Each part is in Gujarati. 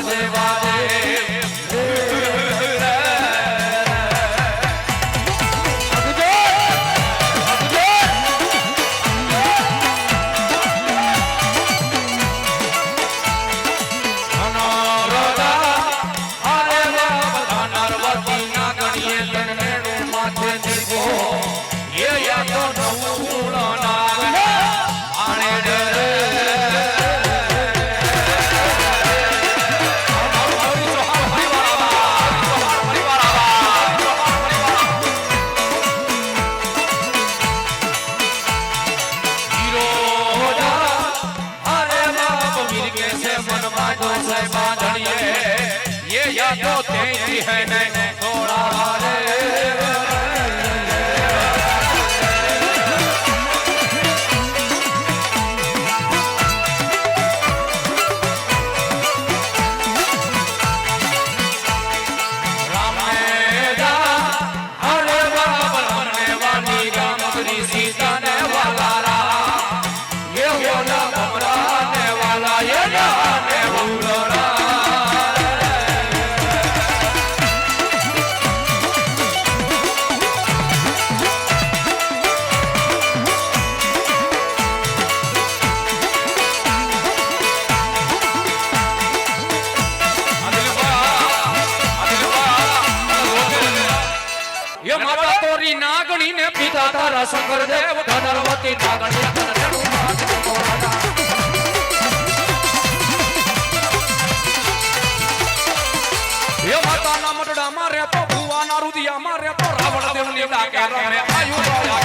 Vasudeva hey, hey. શંકરદેવ ધનવતી માતાના મટડામાં રહેતો ભુવાના રુદિયામાં રહેતો રાવણ દેવની ડાકે રમે આયુ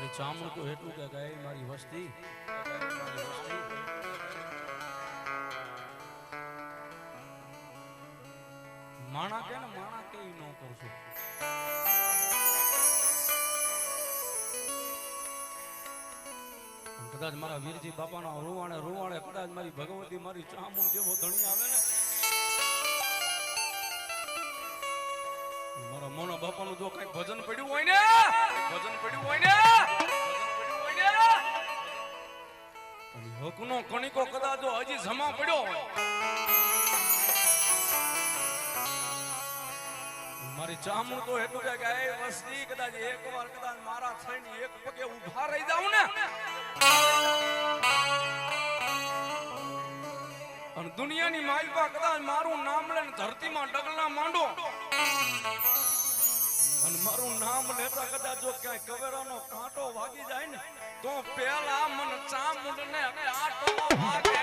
મારી ચામડું તો એટલું કે ગાય મારી વસ્તી? માણા કે માણા કે ન કરશો. કદાચ મારા વીરજી બાપા ના રૂવાણે રૂવાણે કદાચ મારી ભગવતી મારી ચામુંડ જેવો ધણી આવે ને. મારા મોના બાપાનું જો કઈ ભજન હકનો કણિકો કદાચ જો હજી જમા પડ્યો હોય. મારી ચામું તો એટલું છે કે, એ વસ્તી કદાચ એક વાર કદાચ મારા થઈને એક પગે ઊભા રહી જાઉં ને. અને દુનિયાની માલપા કદાચ મારું નામ લઈને ધરતીમાં ડગલા માંડો. અને મારું નામ લેતા કદાચ જો ક્યાંય કવેરાનો કાંટો વાગી જાય ને તો પેલા મન ચામુંડ ને કાંટો વાગે.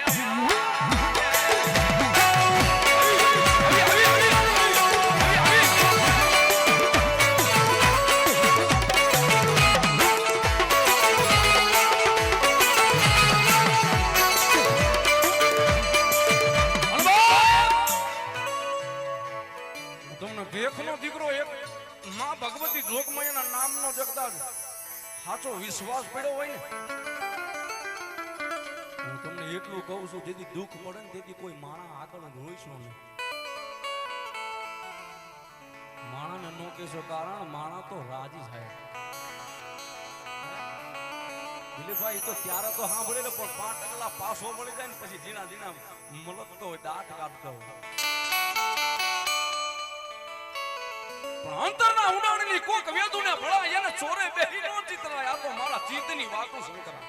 સાચો વિશ્વાસ પડ્યો હોય ને. હું તમને એટલું કહું છું, જેથી દુઃખ પડે ને તેથી કોઈ માણા આગળ રોઈશો નહીં. માણાને નો કહેશો કારણ, માણા તો રાજી થાય દિલીપભાઈ તો ત્યારે તો સાંભળે ને પણ પાંચ ટકલા પાછો મળી જાય ને પછી ઝીણા ઝીણા મલકતો હોય, દાંત કાઢતો હોય. પણ અંતરના ઉડાણની કોક વેદુને ભળા એને ચોરે બેહી નો ચિતરાય. આ તો મારા ચિત્તની વાતો શંકરા.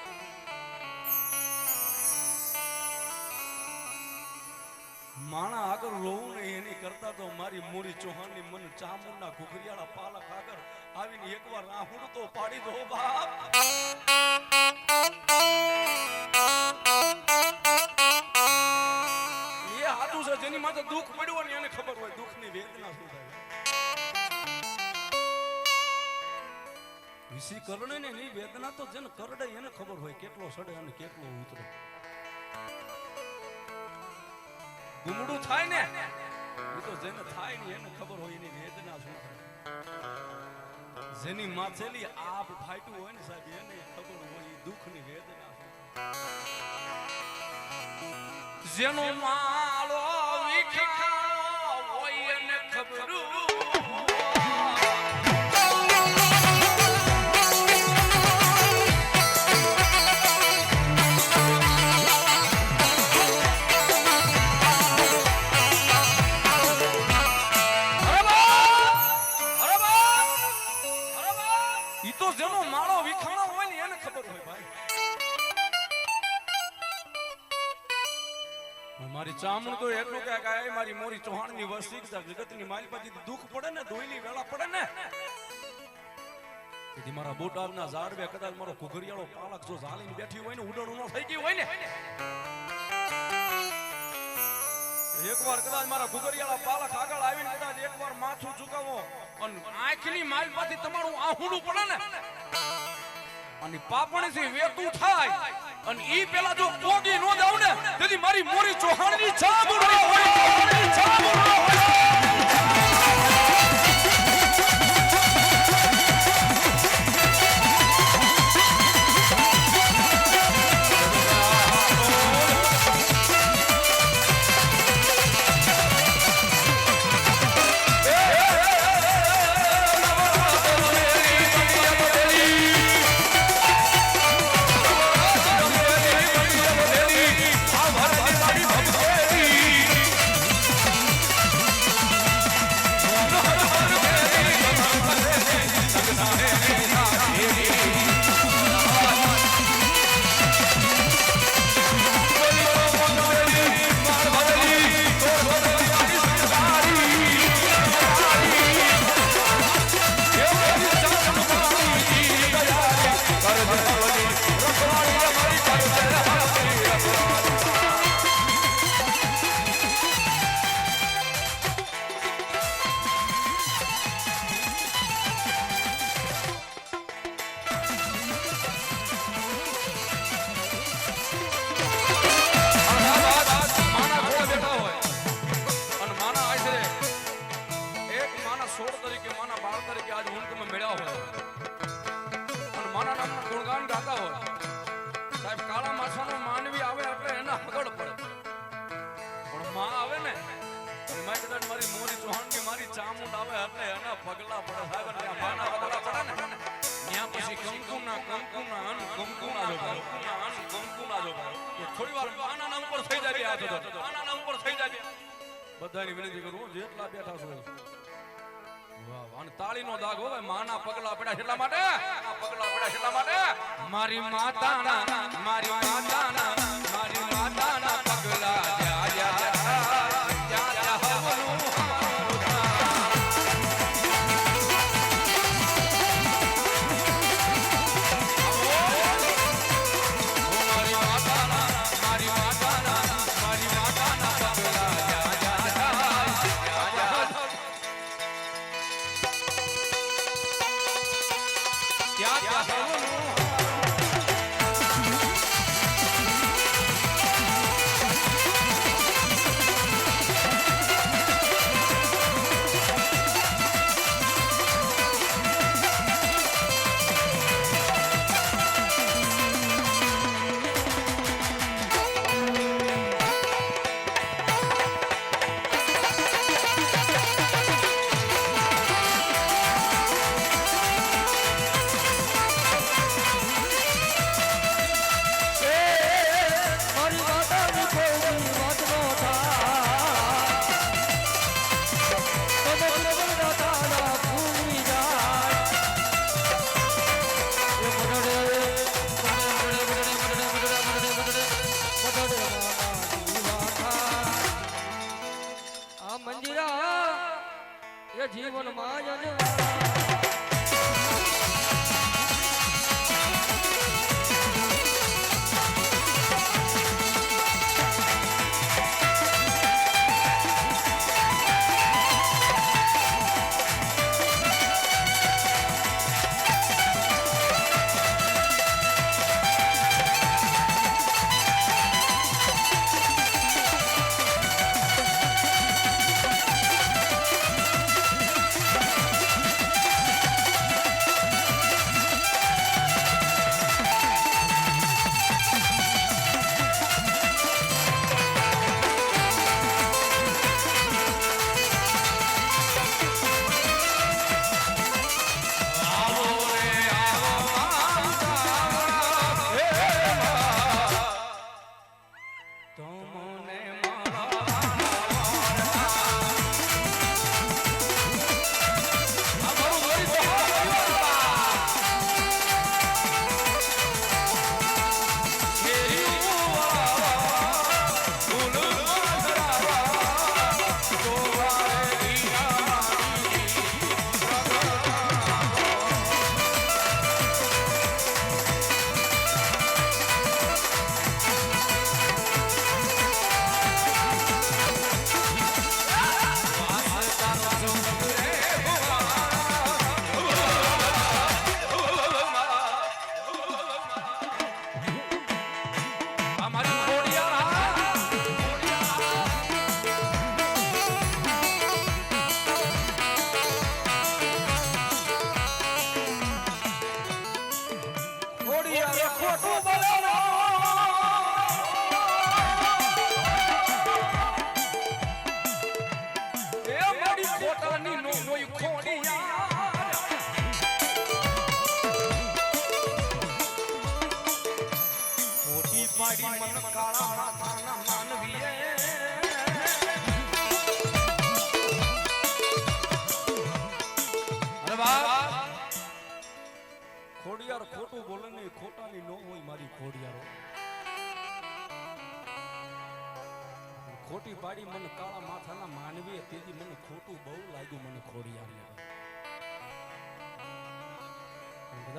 માણા આગળ રોવું નહીં, એની કરતા તો મારી મોરી ચૌહાણની મન ચામુંડા ઘુઘરિયાળા પાલક આગળ આવીને એકવાર રાહુડ તો પાડી દો, બાપ. એ હાથું છે જેની માથે દુઃખ પડ્યું હોય ને એને ખબર હોય, દુઃખની વેદના શું થાય? વિસી કરડે ને એની વેદના તો જેને કરડે એને ખબર હોય કેટલો સડે અને કેટલો ઉતરે. ગુમડું થાય ને એ તો જેને થાય ને એને ખબર હોય એની વેદના શું જેની માથેલી આપ ફાટ્યું હોય ને સાહેબ, એને ખબર હોય દુઃખની વેદના જેનો માળો વિખાણો હોય એને ખબર ઈ મારી ચામું તો એટલું કે ગાય મારી મોરી ચૌહાણની વસ્તી જગત જગતની મારી પાછી દુઃખ પડે ને, ધોઈની વેળા પડે ને. તેથી મારા બોટાદના ઝાડવે કદાચ મારો કુઘરિયાળો પાલક જો ઝાલીને બેઠી હોય ને, ઉડણ ન થઈ ગયું હોય ને. એકવાર કદાચ મારા ઘુઘરિયાળા પાલક આગળ આવીને કદાચ એકવાર માથું ચૂકાવો અને આંખની માલમાંથી તમારું આહુડું પડે ને. અને પાપણથી વેતું થાય. અને ઈ પેલા જો પોગી નો જાવ ને, તેથી મારી મોરી હોય ચૌહાણની છાપ ઉડે હોય. બધાની વિનંતી વાહ. દાગ માના પગલા પડ્યા એટલા એટલા માટે મારી માતાના મારી માતાના, મારી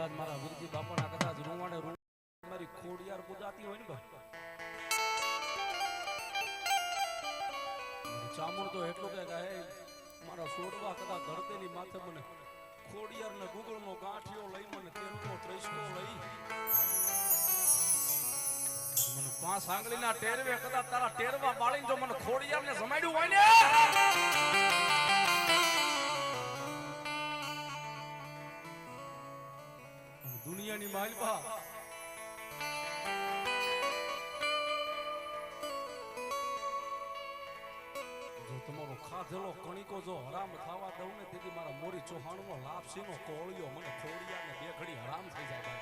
કદાચ મારા ગુરુજી બાપાના કદાચ રૂવાને મારી ખોડિયાર કુદાતી હોય ને ભાઈ ચામુંડ તો એટલું કે ગાય મારા સોડવા કદાચ ધરતીની માથે મને ખોડિયાર ને ગુગળનો ગાંઠિયો લઈ મને તેલનો ત્રેસકો લઈ. મને પાંચ આંગળીના ટેરવે કદાચ તારા ટેરવા બાળીને જો મને ખોડિયાર ને સમાડ્યું હોય ને? માલપા તમારો ખાધેલો કણિકો જો હરામ થવા દઉં ને, તેથી મારા મોરી ચૌહાણનો લાપસીનો કોળિયો મને ખોડિયા ને બે ઘડી હરામ થઈ જાય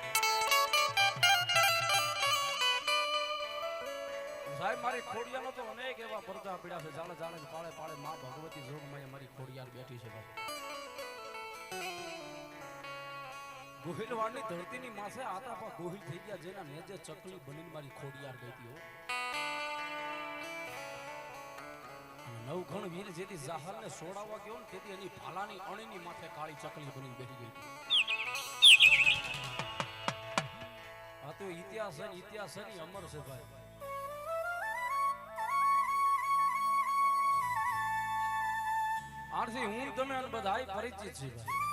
સાહેબ, મારી ખોડિયાનો તો અનેક એવા પરચા પીડા છે. જાણે જાણે ને પાળે પાળે માં ભગવતી જોગમાં મારી ખોડિયાર બેઠી છે. ગોહિલવાડની ધરતીની માસે આતા પા ગોહિલ થઈ ગયા, જેના નેજે ચકલી બનીને મારી ખોડિયાર ગઈ હતી નવઘણ વીર જેથી જાહરને સોડાવવા ગયો ને તેથી એની ભાલાની અણીની માથે કાળી ચકલી બની બેઠી ગઈ આ તો ઇતિહાસ છે ઇતિહાસ છે અમર છે ભાઈ. આરથી હું તમે બધાય પરિચિત છે ભાઈ.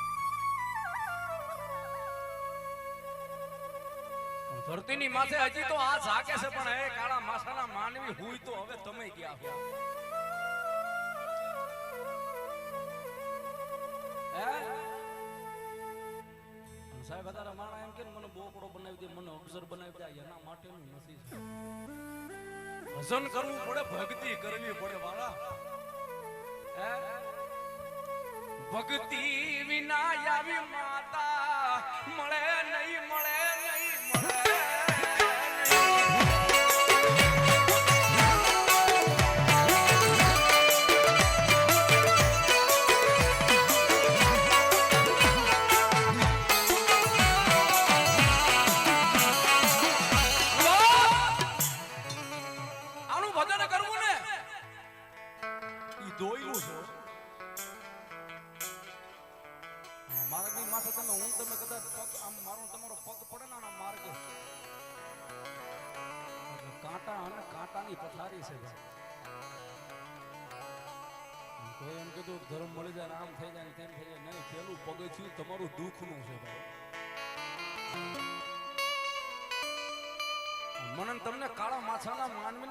ધરતીની માથે હજી તો આ જાગે છે, પણ એ કાળા માસાના માનવી હોય તો હવે તમે ગયા હો. સાહેબ, અત્યારે માણા એમ કે મને બોકડો બનાવી દે, મને અક્ષર બનાવી દે એના માટેનું નથી ભજન કરવું પડે, ભક્તિ કરવી પડે વાળા હે? ભક્તિ વિના આવી માતા મળે નહીં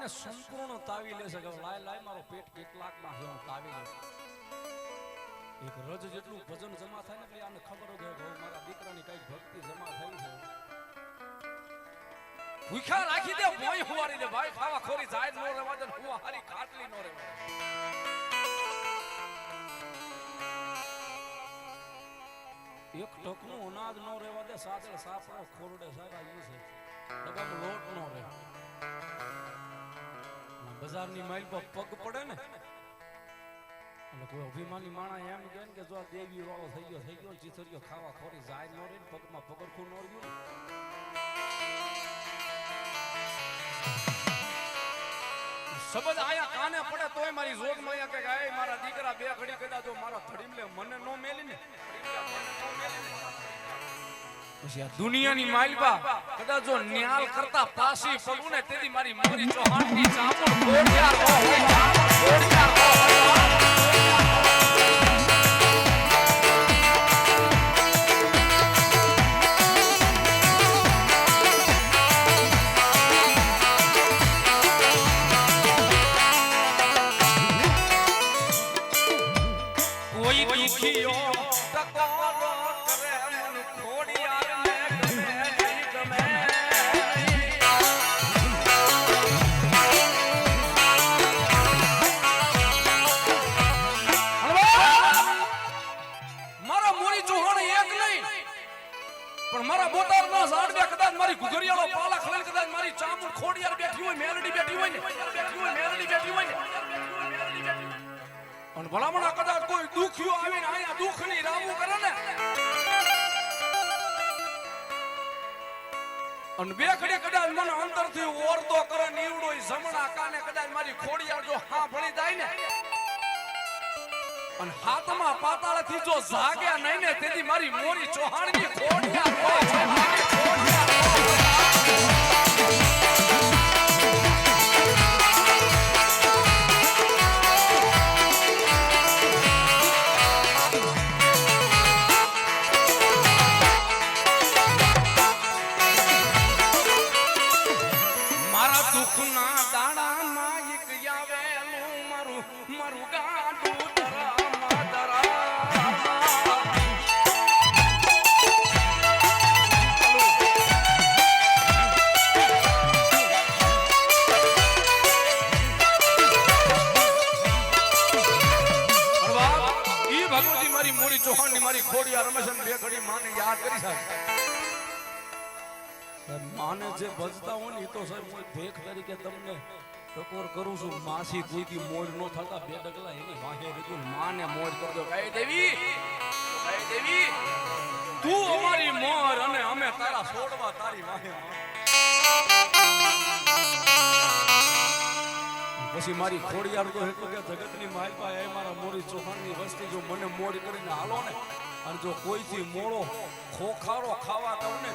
માનવીને સંપૂર્ણ તાવી લેશે કે લાય લાય મારો પેટ કેટલાકમાં હું તાવી લે એક રજ જેટલું ભજન જમા થાય ને એટલે આને ખબર જ હોય મારા દીકરાની કંઈક ભક્તિ જમા થઈ છે. ભૂખ્યા રાખી દે મોય હુવારી દે, ભાઈ ખાવા ખોરી જાય નો રેવા દે હું હારી ખાટલી નો રેવા એક ટકનું અનાજ નો રેવા દે સાથે સાપડો ખોરડે સારા ઈ છે. લોટ નો રહે બજારની માઇલ પર પગ પડે ને? એટલે કોઈ અભિમાની માણા એમ કહે કે જો આ દેવી વાળો થઈ ગયો થઈ ગયો ને ચીથરીઓ ખાવા ખોરી જાય ન રે પગમાં પગરખું ન રહ્યું ને? શબ્દ આયા કાને પડે તોય મારી જોગમાં કે ગાય મારા દીકરા બે ઘડી કદા જો મારા ધડીમલે મને નો મેલી ને પછી આ દુનિયાની માલબા કદાચ જો ન્યાલ કરતા પાસી પગુને તેથી મારી મોરી ચૌહાણની ચામુંડ ખોડિયાર ગોડિયા ખોડિયાર હાથમાં પાતાળથી જો જાગ્યા નહીં ને તેથી મારી મોરી ચૌહાણની ખોડિયાર કરી સાહેબ. માને જે ભજતા હોય ને તો સાહેબ હું ભેખ તરીકે તમને ટકોર કરું છું. માસી કોઈથી મોડ નો થતા બે ડગલા એને વાહે રીતું માને મોડ કરજો. કઈ દેવી. કઈ દેવી. તું અમારી મોર અને અમે તારા છોડવા તારી વાહે પછી મારી ખોડિયાર તો એટલું કે જગતની માલપા એ મારા મોરી ચૌહાણની વસ્તી જો મને મોડ કરીને હાલો ને. અને જો કોઈથી મોળો ખોખારો ખાવા દઉં ને